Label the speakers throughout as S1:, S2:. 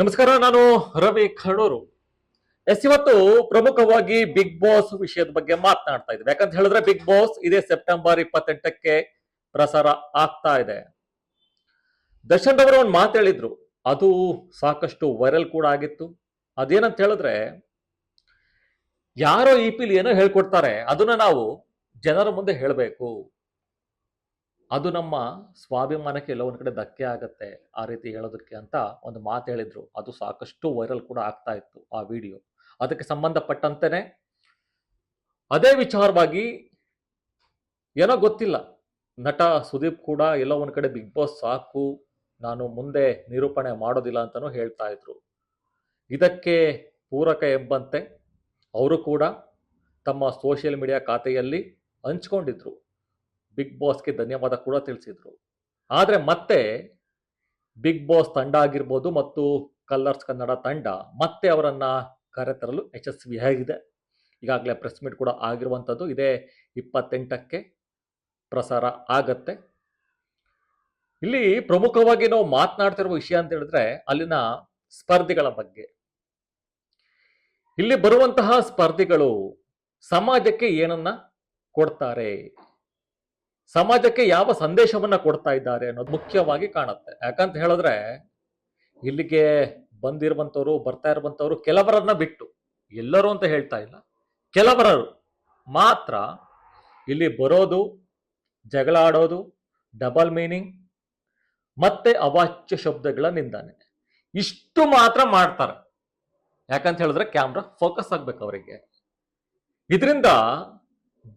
S1: ನಮಸ್ಕಾರ, ನಾನು ರವಿ ಖಡೂರು ಎಸ್, ಇವತ್ತು ಪ್ರಮುಖವಾಗಿ ಬಿಗ್ ಬಾಸ್ ವಿಷಯದ ಬಗ್ಗೆ ಮಾತನಾಡ್ತಾ ಇದ್ವಿ ಯಾಕಂತ ಹೇಳಿದ್ರೆ ಬಿಗ್ ಬಾಸ್ ಇದೇ ಸೆಪ್ಟೆಂಬರ್ ಇಪ್ಪತ್ತೆಂಟಕ್ಕೆ ಪ್ರಸಾರ ಆಗ್ತಾ ಇದೆ. ದರ್ಶನ್ ಅವರು ಒಂದು ಮಾತು ಹೇಳಿದ್ರು. ಅದು ಸಾಕಷ್ಟು ವೈರಲ್ ಕೂಡ ಆಗಿತ್ತು. ಅದೇನಂತ ಹೇಳಿದ್ರೆ, ಯಾರೋ ಈ ಪಿಲಿ ಏನೋ ಹೇಳ್ಕೊಡ್ತಾರೆ. ಅದನ್ನ ನಾವು ಜನರ ಮುಂದೆ ಹೇಳಬೇಕು. ಅದು ನಮ್ಮ ಸ್ವಾಭಿಮಾನಕ್ಕೆ ಎಲ್ಲ ಒಂದು ಕಡೆ ಧಕ್ಕೆ ಆಗುತ್ತೆ ಆ ರೀತಿ ಹೇಳೋದಕ್ಕೆ ಅಂತ ಒಂದು ಮಾತು ಹೇಳಿದ್ರು. ಅದು ಸಾಕಷ್ಟು ವೈರಲ್ ಕೂಡ ಆಗ್ತಾ ಇತ್ತು ಆ ವಿಡಿಯೋ. ಅದಕ್ಕೆ ಸಂಬಂಧಪಟ್ಟಂತೆಯೇ ಅದೇ ವಿಚಾರವಾಗಿ ಏನೋ ಗೊತ್ತಿಲ್ಲ. ನಟ ಸುದೀಪ್ ಕೂಡ ಎಲ್ಲೋ ಒಂದು ಕಡೆ ಬಿಗ್ ಬಾಸ್ ಸಾಕು, ನಾನು ಮುಂದೆ ನಿರೂಪಣೆ ಮಾಡೋದಿಲ್ಲ ಅಂತಲೂ ಹೇಳ್ತಾ ಇದ್ರು. ಇದಕ್ಕೆ ಪೂರಕ ಎಂಬಂತೆ ಅವರು ಕೂಡ ತಮ್ಮ ಸೋಷಿಯಲ್ ಮೀಡಿಯಾ ಖಾತೆಯಲ್ಲಿ ಹಂಚ್ಕೊಂಡಿದ್ರು. ಬಿಗ್ ಬಾಸ್ಗೆ ಧನ್ಯವಾದ ಕೂಡ ತಿಳಿಸಿದ್ರು. ಆದರೆ ಮತ್ತೆ ಬಿಗ್ ಬಾಸ್ ತಂಡ ಆಗಿರ್ಬೋದು ಮತ್ತು ಕಲ್ಲರ್ಸ್ ಕನ್ನಡ ತಂಡ ಮತ್ತೆ ಅವರನ್ನು ಕರೆತರಲು ಯಶಸ್ವಿಯಾಗಿದೆ ಈಗಾಗಲೇ ಪ್ರೆಸ್ ಮೀಟ್ ಕೂಡ ಆಗಿರುವಂಥದ್ದು ಇದೇ ಇಪ್ಪತ್ತೆಂಟಕ್ಕೆ ಪ್ರಸಾರ ಆಗತ್ತೆ. ಇಲ್ಲಿ ಪ್ರಮುಖವಾಗಿ ನಾವು ಮಾತನಾಡ್ತಿರುವ ವಿಷಯ ಅಂತ ಹೇಳಿದ್ರೆ ಅಲ್ಲಿನ ಸ್ಪರ್ಧಿಗಳ ಬಗ್ಗೆ. ಇಲ್ಲಿ ಬರುವಂತಹ ಸ್ಪರ್ಧಿಗಳು ಸಮಾಜಕ್ಕೆ ಏನನ್ನ ಕೊಡ್ತಾರೆ? ಸಮಾಜಕ್ಕೆ ಯಾವ ಸಂದೇಶವನ್ನ ಕೊಡ್ತಾ ಇದ್ದಾರೆ ಅನ್ನೋದು ಮುಖ್ಯವಾಗಿ ಕಾಣುತ್ತೆ. ಯಾಕಂತ ಹೇಳಿದ್ರೆ, ಇಲ್ಲಿಗೆ ಬಂದಿರುವಂತವ್ರು ಬರ್ತಾ ಇರುವಂತವ್ರು ಕೆಲವರನ್ನ ಬಿಟ್ಟು, ಎಲ್ಲರೂ ಅಂತ ಹೇಳ್ತಾ ಇಲ್ಲ, ಕೆಲವರರು ಮಾತ್ರ ಇಲ್ಲಿ ಬರೋದು ಜಗಳ ಆಡೋದು ಡಬಲ್ ಮೀನಿಂಗ್ ಮತ್ತೆ ಅವಾಚ್ಯ ಶಬ್ದಗಳ ನಿಂದಾನೆ. ಇಷ್ಟು ಮಾತ್ರ ಮಾಡ್ತಾರೆ. ಯಾಕಂತ ಹೇಳಿದ್ರೆ ಕ್ಯಾಮ್ರಾ ಫೋಕಸ್ ಆಗ್ಬೇಕು ಅವರಿಗೆ. ಇದರಿಂದ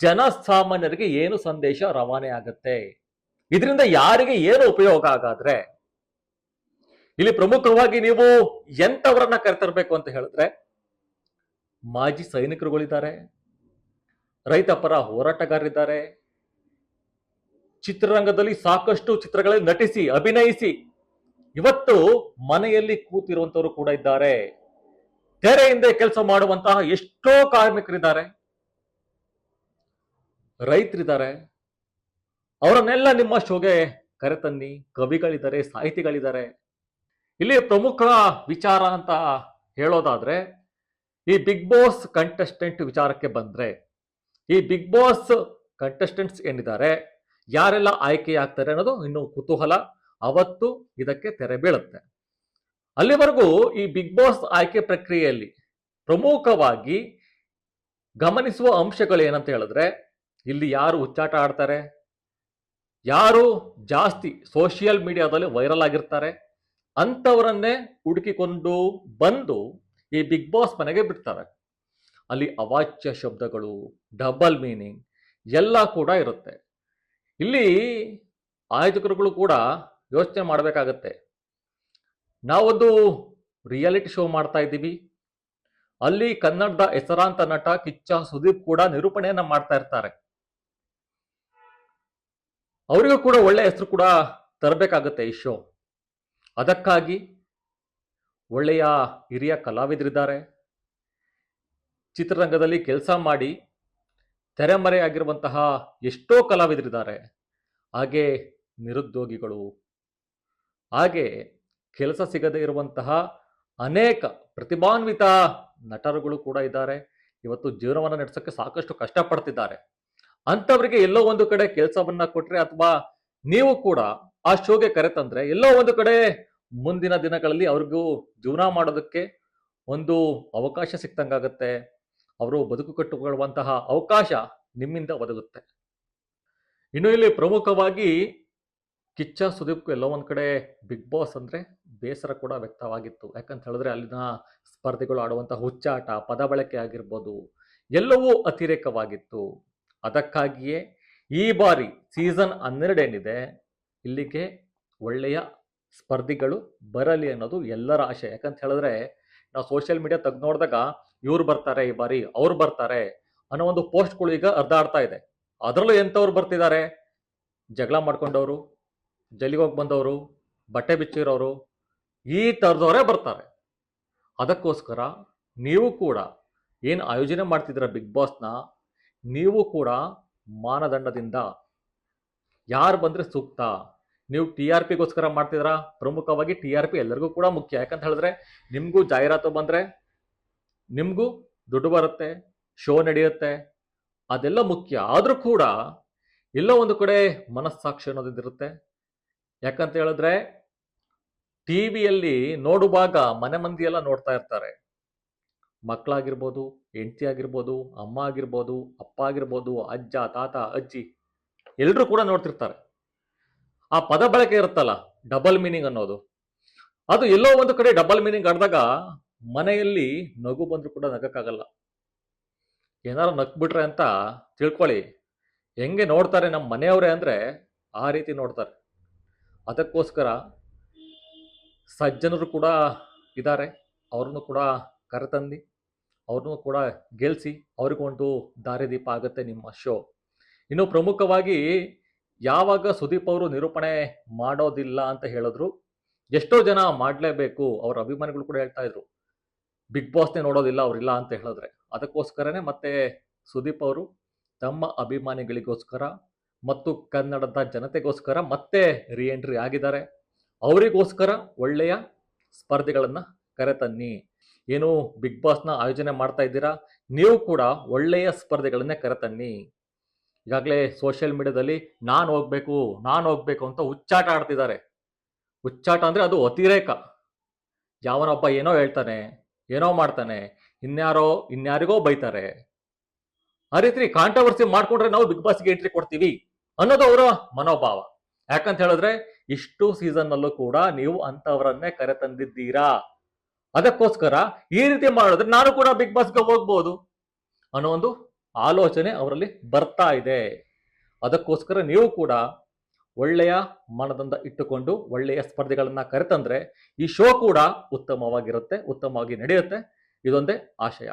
S1: ಜನಸಾಮಾನ್ಯರಿಗೆ ಏನು ಸಂದೇಶ ರವಾನೆ ಆಗತ್ತೆ? ಇದರಿಂದ ಯಾರಿಗೆ ಏನು ಉಪಯೋಗ ಆಗಾದ್ರೆ? ಇಲ್ಲಿ ಪ್ರಮುಖವಾಗಿ ನೀವು ಎಂತವರನ್ನ ಕರೆತರಬೇಕು ಅಂತ ಹೇಳಿದ್ರೆ, ಮಾಜಿ ಸೈನಿಕರುಗಳಿದ್ದಾರೆ, ರೈತ ಪರ ಹೋರಾಟಗಾರರಿದ್ದಾರೆ, ಚಿತ್ರರಂಗದಲ್ಲಿ ಸಾಕಷ್ಟು ಚಿತ್ರಗಳಲ್ಲಿ ನಟಿಸಿ, ಅಭಿನಯಿಸಿ, ಇವತ್ತು ಮನೆಯಲ್ಲಿ ಕೂತಿರುವಂತವರು ಕೂಡ ಇದ್ದಾರೆ. ತೆರೆ ಹಿಂದೆ ಕೆಲಸ ಮಾಡುವಂತಹ ಎಷ್ಟೋ ಕಾರ್ಮಿಕರಿದ್ದಾರೆ. ರೈತರಿದ್ದಾರೆ. ಅವರನ್ನೆಲ್ಲ ನಿಮ್ಮ ಶೋಗೆ ಕರೆತನ್ನಿ, ಕವಿಗಳಿದ್ದಾರೆ, ಸಾಹಿತಿಗಳಿದ್ದಾರೆ. ಇಲ್ಲಿ ಪ್ರಮುಖ ವಿಚಾರ ಅಂತ ಹೇಳೋದಾದ್ರೆ, ಈ ಬಿಗ್ ಬಾಸ್ ಕಂಟೆಸ್ಟೆಂಟ್ ವಿಚಾರಕ್ಕೆ ಬಂದ್ರೆ, ಈ ಬಿಗ್ ಬಾಸ್ ಕಂಟೆಸ್ಟೆಂಟ್ಸ್ ಏನಿದ್ದಾರೆ, ಯಾರೆಲ್ಲ ಆಯ್ಕೆಯಾಗ್ತಾರೆ ಅನ್ನೋದು ಇನ್ನು ಕುತೂಹಲ. ಅವತ್ತು ಇದಕ್ಕೆ ತೆರೆ ಬೀಳುತ್ತೆ. ಅಲ್ಲಿವರೆಗೂ ಈ ಬಿಗ್ ಬಾಸ್ ಆಯ್ಕೆ ಪ್ರಕ್ರಿಯೆಯಲ್ಲಿ ಪ್ರಮುಖವಾಗಿ ಗಮನಿಸುವ ಅಂಶಗಳು ಏನಂತ ಹೇಳಿದ್ರೆ ಇಲ್ಲಿ ಯಾರು ಹುಚ್ಚಾಟ ಆಡ್ತಾರೆ? ಯಾರು ಜಾಸ್ತಿ ಸೋಷಿಯಲ್ ಮೀಡಿಯಾದಲ್ಲಿ ವೈರಲ್ ಆಗಿರ್ತಾರೆ? ಅಂಥವರನ್ನೇ ಹುಡುಕಿಕೊಂಡು ಬಂದು ಈ ಬಿಗ್ ಬಾಸ್ ಮನೆಗೆ ಬಿಡ್ತಾರೆ. ಅಲ್ಲಿ ಅವಾಚ್ಯ ಶಬ್ದಗಳು ಡಬಲ್ ಮೀನಿಂಗ್ ಎಲ್ಲ ಕೂಡ ಇರುತ್ತೆ. ಇಲ್ಲಿ ಆಯೋಜಕರುಗಳು ಕೂಡ ಯೋಚನೆ ಮಾಡಬೇಕಾಗತ್ತೆ. ನಾವೊಂದು ರಿಯಾಲಿಟಿ ಶೋ ಮಾಡ್ತಾ ಇದ್ದೀವಿ. ಅಲ್ಲಿ ಕನ್ನಡದ ಹೆಸರಾಂತ ನಟ ಕಿಚ್ಚ ಸುದೀಪ್ ಕೂಡ ನಿರೂಪಣೆಯನ್ನು ಮಾಡ್ತಾ ಇರ್ತಾರೆ. ಅವರಿಗೂ ಕೂಡ ಒಳ್ಳೆ ಹೆಸರು ಕೂಡ ತರಬೇಕಾಗತ್ತೆ ಈ ಶೋ. ಅದಕ್ಕಾಗಿ ಒಳ್ಳೆಯ ಹಿರಿಯ ಕಲಾವಿದರಿದ್ದಾರೆ. ಚಿತ್ರರಂಗದಲ್ಲಿ ಕೆಲಸ ಮಾಡಿ ತೆರೆಮರೆಯಾಗಿರುವಂತಹ ಎಷ್ಟೋ ಕಲಾವಿದರಿದ್ದಾರೆ. ಹಾಗೆ ನಿರುದ್ಯೋಗಿಗಳು. ಹಾಗೆ ಕೆಲಸ ಸಿಗದೇ ಇರುವಂತಹ ಅನೇಕ ಪ್ರತಿಭಾನ್ವಿತ ನಟರುಗಳು ಕೂಡ ಇದ್ದಾರೆ. ಇವತ್ತು ಜೀವನವನ್ನು ನಡೆಸೋಕ್ಕೆ ಸಾಕಷ್ಟು ಕಷ್ಟಪಡ್ತಿದ್ದಾರೆ. ಅಂಥವ್ರಿಗೆ ಎಲ್ಲೋ ಒಂದು ಕಡೆ ಕೆಲಸವನ್ನ ಕೊಟ್ರೆ ಅಥವಾ ನೀವು ಕೂಡ ಆ ಶೋಗೆ ಕರೆತಂದ್ರೆ ಎಲ್ಲೋ ಒಂದು ಕಡೆ ಮುಂದಿನ ದಿನಗಳಲ್ಲಿ ಅವ್ರಿಗೂ ಜೀವನ ಮಾಡೋದಕ್ಕೆ ಒಂದು ಅವಕಾಶ ಸಿಕ್ತಂಗಾಗತ್ತೆ. ಅವರು ಬದುಕು ಕಟ್ಟಿಕೊಳ್ಳುವಂತಹ ಅವಕಾಶ ನಿಮ್ಮಿಂದ ಒದಗುತ್ತೆ. ಇನ್ನು ಇಲ್ಲಿ ಪ್ರಮುಖವಾಗಿ ಕಿಚ್ಚ ಸುದೀಪ್ಗೂ ಎಲ್ಲೋ ಒಂದು ಕಡೆ ಬಿಗ್ ಬಾಸ್ ಅಂದ್ರೆ ಬೇಸರ ಕೂಡ ವ್ಯಕ್ತವಾಗಿತ್ತು. ಯಾಕಂತ ಹೇಳಿದ್ರೆ ಅಲ್ಲಿನ ಸ್ಪರ್ಧಿಗಳು ಆಡುವಂಥ ಹುಚ್ಚಾಟ ಪದ ಬಳಕೆ ಆಗಿರ್ಬೋದು, ಎಲ್ಲವೂ ಅತಿರೇಕವಾಗಿತ್ತು. ಅದಕ್ಕಾಗಿಯೇ ಈ ಬಾರಿ ಸೀಸನ್ ಹನ್ನೆರಡೇನಿದೆ ಇಲ್ಲಿಗೆ ಒಳ್ಳೆಯ ಸ್ಪರ್ಧಿಗಳು ಬರಲಿ ಅನ್ನೋದು ಎಲ್ಲರ ಆಶೆ. ಯಾಕಂತ ಹೇಳಿದ್ರೆ, ನಾವು ಸೋಷಿಯಲ್ ಮೀಡಿಯಾ ತೆಗ್ದು ನೋಡಿದಾಗ ಇವ್ರು ಬರ್ತಾರೆ, ಈ ಬಾರಿ ಅವ್ರು ಬರ್ತಾರೆ ಅನ್ನೋ ಒಂದು ಪೋಸ್ಟ್ಗಳು ಈಗ ಹರಿದಾಡ್ತಾ ಇದೆ. ಅದರಲ್ಲೂ ಎಂಥವ್ರು ಬರ್ತಿದ್ದಾರೆ? ಜಗಳ ಮಾಡ್ಕೊಂಡವರು ಜಲ್ಲಿಗೆ ಹೋಗಿ ಬಂದವರು, ಬಟ್ಟೆ ಬಿಚ್ಚಿರೋರು, ಈ ಥರದವರೇ ಬರ್ತಾರೆ. ಅದಕ್ಕೋಸ್ಕರ ನೀವು ಕೂಡ ಏನು ಆಯೋಜನೆ ಮಾಡ್ತಿದ್ದೀರ ಬಿಗ್ ಬಾಸ್ನ? ನೀವು ಕೂಡ ಮಾನದಂಡದಿಂದ ಯಾರು ಬಂದರೆ ಸೂಕ್ತ? ನೀವು ಟಿ ಆರ್ ಪಿಗೋಸ್ಕರ ಮಾಡ್ತಿದ್ರಾ? ಪ್ರಮುಖವಾಗಿ ಟಿ ಆರ್ ಪಿ ಎಲ್ಲರಿಗೂ ಕೂಡ ಮುಖ್ಯ. ಯಾಕಂತ ಹೇಳಿದ್ರೆ ನಿಮಗೂ ಜಾಹೀರಾತು ಬಂದರೆ ನಿಮಗೂ ದುಡ್ಡು ಬರುತ್ತೆ, ಶೋ ನಡೆಯುತ್ತೆ. ಅದೆಲ್ಲ ಮುಖ್ಯ. ಆದರೂ ಕೂಡ ಎಲ್ಲೋ ಒಂದು ಕಡೆ ಮನಸ್ಸಾಕ್ಷಿ ಅನ್ನೋದಿರುತ್ತೆ ಯಾಕಂತ ಹೇಳಿದ್ರೆ ಟಿ ವಿಯಲ್ಲಿ ನೋಡುವಾಗ ಮನೆ ಮಂದಿಯೆಲ್ಲ ಎಲ್ಲ ನೋಡ್ತಾ ಇರ್ತಾರೆ. ಮಕ್ಕಳಾಗಿರ್ಬೋದು, ಹೆಂಡತಿ ಆಗಿರ್ಬೋದು, ಅಮ್ಮ ಆಗಿರ್ಬೋದು, ಅಪ್ಪ ಆಗಿರ್ಬೋದು, ಅಜ್ಜ, ತಾತ, ಅಜ್ಜಿ ಎಲ್ಲರೂ ಕೂಡ ನೋಡ್ತಿರ್ತಾರೆ. ಆ ಪದ ಬಳಕೆ ಇರುತ್ತಲ್ಲ ಡಬಲ್ ಮೀನಿಂಗ್ ಅನ್ನೋದು. ಅದು ಎಲ್ಲೋ ಒಂದು ಕಡೆ ಡಬಲ್ ಮೀನಿಂಗ್ ಆಡಿದಾಗ ಮನೆಯಲ್ಲಿ ನಗು ಬಂದರೂ ಕೂಡ ನಗಕ್ಕಾಗಲ್ಲ. ಏನಾರು ನಕ್ಬಿಟ್ರೆ ಅಂತ ತಿಳ್ಕೊಳ್ಳಿ. ಹೆಂಗೆ ನೋಡ್ತಾರೆ ನಮ್ಮ ಮನೆಯವರೇ ಅಂದರೆ ಆ ರೀತಿ ನೋಡ್ತಾರೆ. ಅದಕ್ಕೋಸ್ಕರ ಸಜ್ಜನರು ಕೂಡ ಇದ್ದಾರೆ, ಅವ್ರನ್ನು ಕೂಡ ಕರೆತಂದು ಅವ್ರನ್ನೂ ಕೂಡ ಗೆಲ್ಲಿಸಿ ಅವ್ರಿಗೊಂದು ದಾರಿದೀಪ ಆಗುತ್ತೆ ನಿಮ್ಮ ಶೋ. ಇನ್ನು ಪ್ರಮುಖವಾಗಿ ಯಾವಾಗ ಸುದೀಪ್ ಅವರು ನಿರೂಪಣೆ ಮಾಡೋದಿಲ್ಲ ಅಂತ ಹೇಳಿದ್ರು, ಎಷ್ಟೋ ಜನ ಮಾಡಲೇಬೇಕು, ಅವ್ರ ಅಭಿಮಾನಿಗಳು ಕೂಡ ಹೇಳ್ತಾ ಇದ್ರು, ಬಿಗ್ ಬಾಸ್ನೇ ನೋಡೋದಿಲ್ಲ ಅವರಿಲ್ಲ ಅಂತ ಹೇಳಿದ್ರೆ. ಅದಕ್ಕೋಸ್ಕರನೇ ಮತ್ತೆ ಸುದೀಪ್ ಅವರು ತಮ್ಮ ಅಭಿಮಾನಿಗಳಿಗೋಸ್ಕರ ಮತ್ತು ಕನ್ನಡದ ಜನತೆಗೋಸ್ಕರ ಮತ್ತೆ ರೀಎಂಟ್ರಿ ಆಗಿದ್ದಾರೆ. ಅವರಿಗೋಸ್ಕರ ಒಳ್ಳೆಯ ಸ್ಪರ್ಧೆಗಳನ್ನು ಕರೆತನ್ನಿ. ಏನು ಬಿಗ್ ಬಾಸ್ನ ಆಯೋಜನೆ ಮಾಡ್ತಾ ಇದ್ದೀರಾ? ನೀವು ಕೂಡ ಒಳ್ಳೆಯ ಸ್ಪರ್ಧೆಗಳನ್ನೇ ಕರೆತನ್ನಿ. ಈಗಾಗಲೇ ಸೋಷಿಯಲ್ ಮೀಡಿಯಾದಲ್ಲಿ ನಾನು ಹೋಗ್ಬೇಕು ನಾನು ಹೋಗ್ಬೇಕು ಅಂತ ಹುಚ್ಚಾಟ ಆಡ್ತಿದ್ದಾರೆ. ಹುಚ್ಚಾಟ ಅಂದರೆ ಅದು ಅತಿರೇಕ. ಯಾವನೊಬ್ಬ ಏನೋ ಹೇಳ್ತಾನೆ, ಏನೋ ಮಾಡ್ತಾನೆ, ಇನ್ಯಾರೋ, ಇನ್ಯಾರಿಗೋ ಬೈತಾರೆ. ಆ ರೀತಿ ಕಾಂಟ್ರವರ್ಸಿ ಮಾಡ್ಕೊಂಡ್ರೆ ನಾವು ಬಿಗ್ ಬಾಸ್ಗೆ ಎಂಟ್ರಿ ಕೊಡ್ತೀವಿ ಅನ್ನೋದು ಅವರ ಮನೋಭಾವ. ಯಾಕಂತ ಹೇಳಿದ್ರೆ ಇಷ್ಟು ಸೀಸನ್ ನಲ್ಲೂ ಕೂಡ ನೀವು ಅಂಥವರನ್ನೇ ಕರೆತಂದಿದ್ದೀರಾ? ಅದಕ್ಕೋಸ್ಕರ ಈ ರೀತಿ ಮಾಡಿದ್ರೆ ನಾನು ಕೂಡ ಬಿಗ್ ಬಾಸ್ಗೆ ಹೋಗ್ಬೋದು ಅನ್ನೋ ಒಂದು ಆಲೋಚನೆ ಅವರಲ್ಲಿ ಬರ್ತಾ ಇದೆ. ಅದಕ್ಕೋಸ್ಕರ ನೀವು ಕೂಡ ಒಳ್ಳೆಯ ಮನದಿಂದ ಇಟ್ಟುಕೊಂಡು ಒಳ್ಳೆಯ ಸ್ಪರ್ಧೆಗಳನ್ನ ಕರೆತಂದ್ರೆ ಈ ಶೋ ಕೂಡ ಉತ್ತಮವಾಗಿರುತ್ತೆ, ಉತ್ತಮವಾಗಿ ನಡೆಯುತ್ತೆ. ಇದೊಂದೇ ಆಶಯ.